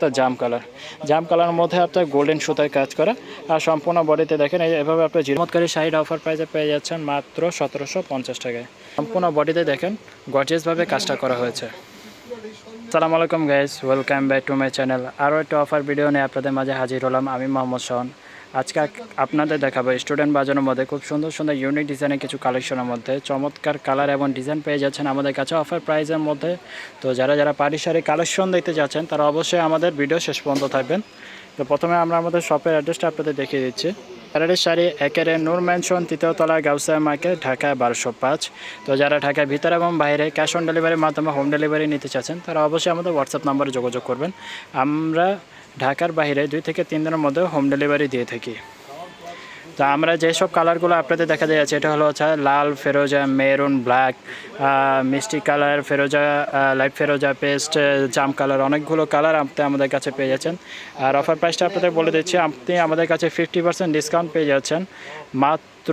তো জাম কালার। জাম কালারের মধ্যে আপনার গোল্ডেন সুতায় কাজ করা। আর সম্পূর্ণ বডিতে দেখেন এভাবে আপনার জিরমৎকারী সাইড অফার প্রাইসে পেয়ে যাচ্ছেন মাত্র সতেরোশো পঞ্চাশ টাকায়। সম্পূর্ণ বডিতে দেখেন গর্জিয়াসভাবে কাজটা করা হয়েছে। সালাম আলাইকুম guys welcome back to my channel আরও একটা অফার ভিডিও নিয়ে আপনাদের মাঝে হাজির হলাম আমি মোহাম্মদ শাহন আজকে আপনাদের দেখাবো স্টুডেন্ট বাজানোর মধ্যে খুব সুন্দর সুন্দর ইউনিক ডিজাইনের কিছু কালেকশনের মধ্যে। চমৎকার কালার এবং ডিজাইন পেয়ে যাচ্ছেন আমাদের কাছে অফার প্রাইজের মধ্যে। তো যারা যারা পারি শাড়ি কালেকশন দেখতে যাচ্ছেন, তারা অবশ্যই আমাদের ভিডিও শেষ পর্যন্ত থাকবেন। তো প্রথমে আমরা আমাদের শপের অ্যাড্রেসটা আপনাদের দেখিয়ে দিচ্ছি। প্যারাডের শাড়ি একেরে নূর ম্যানশন তৃতীয়তলা গাউসিয়া মার্কেট ঢাকা বারোশো পাঁচ। তো যারা ঢাকার ভিতরে এবং বাইরে ক্যাশ অন ডেলিভারির মাধ্যমে হোম ডেলিভারি নিতে চাচ্ছেন, তারা অবশ্যই আমাদের হোয়াটসঅ্যাপ নাম্বারে যোগাযোগ করবেন। আমরা ঢাকার বাইরে দুই থেকে তিন দিনের মধ্যে হোম ডেলিভারি দিয়ে থাকি। তো আমরা যেসব কালারগুলো আপনাদের দেখা যাচ্ছে, এটা হলো হচ্ছে লাল ফেরোজা, মেরুন, ব্ল্যাক মিষ্টি কালার ফেরোজা লাইট ফেরোজা, পেস্ট, জাম কালার, অনেকগুলো কালার আপনি আমাদের কাছে পেয়ে যাচ্ছেন। আর অফার প্রাইসটা আপনাদের বলে দিচ্ছি, আপনি আমাদের কাছে ফিফটি পার্সেন্ট ডিসকাউন্ট পেয়ে যাচ্ছেন। মাত্র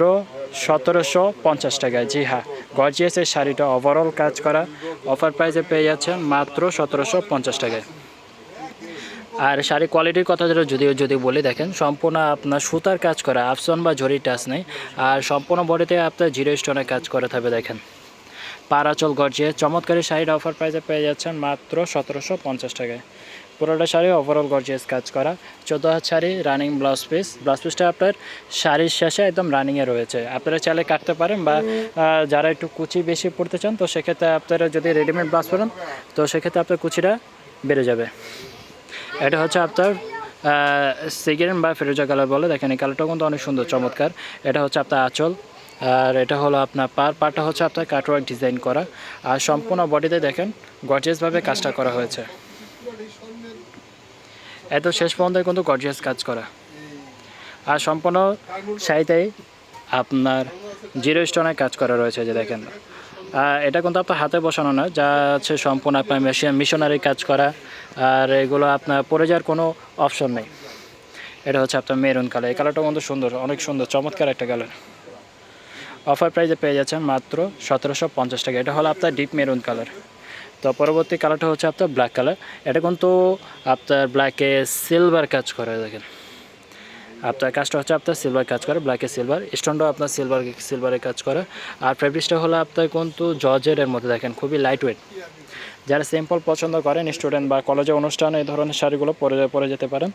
সতেরোশো পঞ্চাশ টাকায়। জি হ্যাঁ গর্জিয়াসের শাড়িটা ওভারঅল কাজ করা। অফার প্রাইসে পেয়ে যাচ্ছেন মাত্র সতেরোশো পঞ্চাশ টাকায়। আর শাড়ি কোয়ালিটির কথা যেটা যদিও যদি বলি দেখেন, সম্পূর্ণ আপনার সুতার কাজ করা, আফসন বা জরি টাচ নেই। আর সম্পূর্ণ বডিতে আপনার জিরো স্টোনের কাজ করে থাকবে, দেখেন। পারাচল গর্জিয়ে চমৎকারী শাড়ির অফার প্রাইসে পেয়ে যাচ্ছেন মাত্র সতেরোশো পঞ্চাশ টাকায়। পুরোটা শাড়ি ওভারঅল গর্জিয়াস কাজ করা। চোদ্দ হাত sari running blouse piece blouse পিসটা আপনার শাড়ির শেষে একদম রানিংয়ে রয়েছে। আপনারা চাইলে কাটতে পারেন বা যারা একটু কুচি বেশি পড়তে চান, তো সেক্ষেত্রে আপনারা যদি রেডিমেড ব্লাউজ পরেন, তো সেক্ষেত্রে আপনার কুচিটা বেড়ে যাবে। এটা হচ্ছে আপনার সিগেরেন বা ফেরোজা কালার বলে। দেখেন, এই কালারটাও কিন্তু অনেক সুন্দর, চমৎকার। এটা হচ্ছে আপনার আঁচল, আর এটা হলো আপনার পার পারটা হচ্ছে আপনার কাটওয়ার্ক ডিজাইন করা। আর সম্পূর্ণ বডিতে দেখেন, গর্জিয়াসভাবে কাজটা করা হয়েছে। এত শেষ পর্যন্ত কিন্তু গর্জিয়াস কাজ করা। আর সম্পূর্ণ শাড়িতেই আপনার জিরো স্টোনের কাজ করা রয়েছে, যে দেখেন। এটা কিন্তু আপনার হাতে বসানো না যা হচ্ছে সম্পূর্ণ আপনার মেশিন মিশনারি কাজ করা, আর এগুলো আপনার পরে যাওয়ার কোনো অপশন নেই। এটা হচ্ছে আপনার মেরুন কালার এই কালারটা কিন্তু সুন্দর, অনেক সুন্দর, চমৎকার একটা কালার অফার প্রাইজে পেয়ে যাচ্ছেন মাত্র সতেরোশো পঞ্চাশ টাকা। এটা হলো আপনার ডিপ মেরুন কালার তো পরবর্তী কালারটা হচ্ছে আপনার ব্ল্যাক কালার এটা কিন্তু আপনার ব্ল্যাকে সিলভার কাজ করে, দেখেন। আপনার কাজটা হচ্ছে আপনার সিলভার কাজ করে ব্ল্যাকে সিলভার স্টোনটাও আপনার সিলভার সিলভারে কাজ করে। আর ফেব্রিক্সটা হলো আপনার কিন্তু জর্জের এর মধ্যে দেখেন, খুবই লাইট ওয়েট যারা সিম্পল পছন্দ করেন স্টুডেন্ট বা কলেজে অনুষ্ঠানে এই ধরনের শাড়িগুলো পরে পরে যেতে পারেন।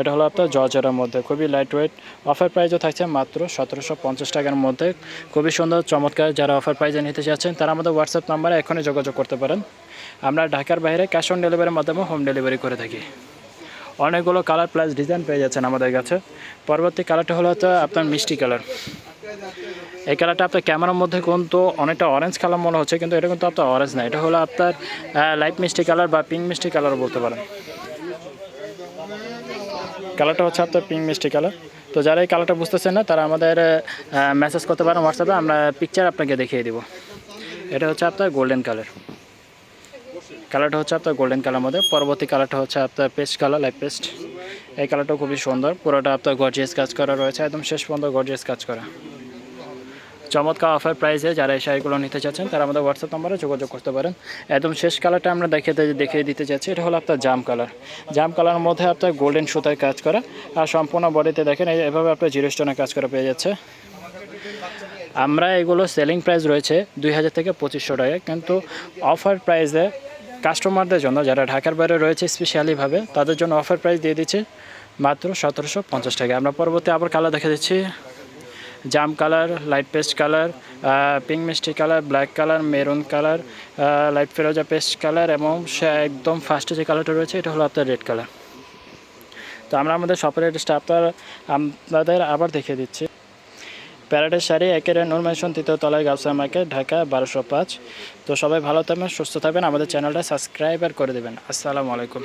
এটা হলো আপনার জর্জের মধ্যে, খুবই লাইট ওয়েট অফার প্রাইসও থাকছে মাত্র সতেরোশো পঞ্চাশ টাকার মধ্যে। খুবই সুন্দর, চমৎকার যারা অফার প্রাইজে নিতে চাচ্ছেন, তারা আমাদের হোয়াটসঅ্যাপ নাম্বারে এখনই যোগাযোগ করতে পারেন। আমরা ঢাকার বাইরে ক্যাশ অন ডেলিভারির মাধ্যমে হোম ডেলিভারি করে থাকি। অনেকগুলো কালার প্লাস ডিজাইন পেয়ে যাচ্ছেন আমাদের কাছে। পরবর্তী কালারটা হলো হচ্ছে আপনার মিষ্টি কালার এই কালারটা আপনার ক্যামেরার মধ্যে কিন্তু অনেকটা অরেঞ্জ কালার মনে হচ্ছে, কিন্তু এটা কিন্তু আপনার অরেঞ্জ না। এটা হলো আপনার লাইট মিষ্টি কালার বা পিঙ্ক মিষ্টি কালার বলতে পারেন। কালারটা হচ্ছে আপনার পিঙ্ক মিষ্টি কালার তো যারা এই কালারটা বুঝতেছেন না, তারা আমাদের মেসেজ করতে পারেন হোয়াটসঅ্যাপে আমরা পিকচার আপনাকে দেখিয়ে দিব। এটা হচ্ছে আপনার গোল্ডেন কালার কালারটা হচ্ছে আপনার গোল্ডেন কালার মধ্যে, পরবর্তী কালারটা হচ্ছে আপনার পেস্ট কালার লাইট পেস্ট এই কালারটাও খুবই সুন্দর, পুরোটা আপনার গর্জিয়াস কাজ করা রয়েছে, একদম শেষ পর্যন্ত গর্জিয়াস কাজ করা। চমৎকার অফার প্রাইসে যারা এই শাড়িগুলো নিতে চাচ্ছেন, তারা আমাদের হোয়াটসঅ্যাপ নম্বরে যোগাযোগ করতে পারেন। একদম শেষ কালারটা আমরা দেখিয়ে দেখিয়ে দিতে চাচ্ছি, এটা হলো আপনার জাম কালার জাম কালার মধ্যে আপনার গোল্ডেন সুতায় কাজ করা, আর সম্পূর্ণ বডিতে দেখেন এভাবে আপনার জিরো স্টোনে কাজ করা পেয়ে যাচ্ছে। আমরা এগুলো সেলিং প্রাইস রয়েছে দুই হাজার থেকে পঁচিশশো টাকা কিন্তু অফার প্রাইসে কাস্টমারদের জন্য যারা ঢাকার বাইরে রয়েছে স্পেশালিভাবে তাদের জন্য অফার প্রাইস দিয়ে দিচ্ছে মাত্র সতেরোশো পঞ্চাশ টাকা। আমরা পরবর্তী আবার কালার দেখা দিচ্ছি। জাম colour light paste colour pink মিষ্টি colour black colour maroon colour light ফেরোজা paste colour এবং একদম ফার্স্টে যে কালারটা রয়েছে, এটা হলো আপনার রেড কালার তো আমরা আমাদের শপের আপনার আপনাদের আবার দেখিয়ে দিচ্ছি। প্যারাডের শাড়ি একের নূর মেশন তৃতীয় তলায় গাবসা মার্কেট ঢাকা বারোশো পাঁচ। তো সবাই ভালো থাকবেন, সুস্থ থাকবেন। আমাদের চ্যানেলটা সাবস্ক্রাইব আর করে দেবেন। আসসালামু আলাইকুম।